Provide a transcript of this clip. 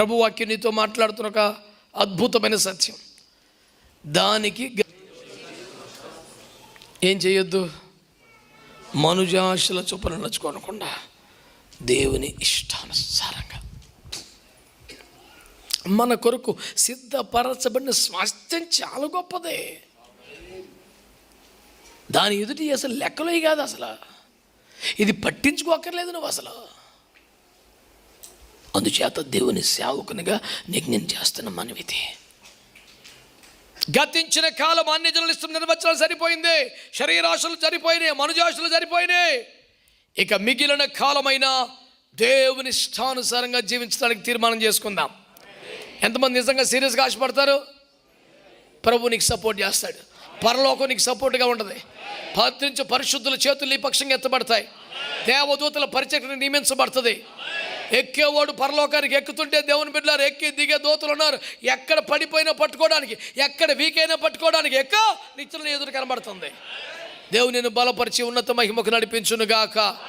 ప్రభువాక్యం నీతో మాట్లాడుతున్న ఒక అద్భుతమైన సత్యం. దానికి గ- ఏం చేయొద్దు? మనుజాశల చొప్పున నడుచుకోనకుండా దేవుని ఇష్టానుసారంగా. మన కొరకు సిద్ధపరచబడిన స్వాస్థ్యం చాలా గొప్పదే. దాని ఎదుటి అసలు లెక్కలో కాదు అసలు. ఇది పట్టించుకోకర్లేదు నువ్వు అసలు. అందుచేత దేవుని సేవకునిగా నీకు నేను చేస్తున్న మనవిది. గతించిన కాలం అన్ని జనులు ఇస్తున్న నిర్వచనాలు సరిపోయింది. శరీరాశలు సరిపోయినాయి మనుజాశలు సరిపోయినాయి. ఇక మిగిలిన కాలమైన దేవుని ఇష్టానుసారంగా జీవించడానికి తీర్మానం చేసుకుందాం. ఎంతమంది నిజంగా సీరియస్గా ఆశపడతారు? ప్రభు నీకు సపోర్ట్ చేస్తాడు. పరలోకం నీకు సపోర్ట్గా ఉంటుంది. పత్రించు పరిశుద్ధుల చేతులు ఈ పక్షంగా ఎత్తబడతాయి. దేవదూతల పరిచయం నియమించబడుతుంది. ఎక్కేవాడు పరలోకానికి ఎక్కుతుంటే దేవుని బిడ్డలారు ఎక్కి దిగే దోతులు ఉన్నారు. ఎక్కడ పడిపోయినా పట్టుకోవడానికి ఎక్కడ వీకైనా పట్టుకోవడానికి ఎక్క నిత్యం ఎదురు కనబడుతుంది. దేవుని నేను బలపరిచి ఉన్నత మహిమకు నడిపించునుగాక.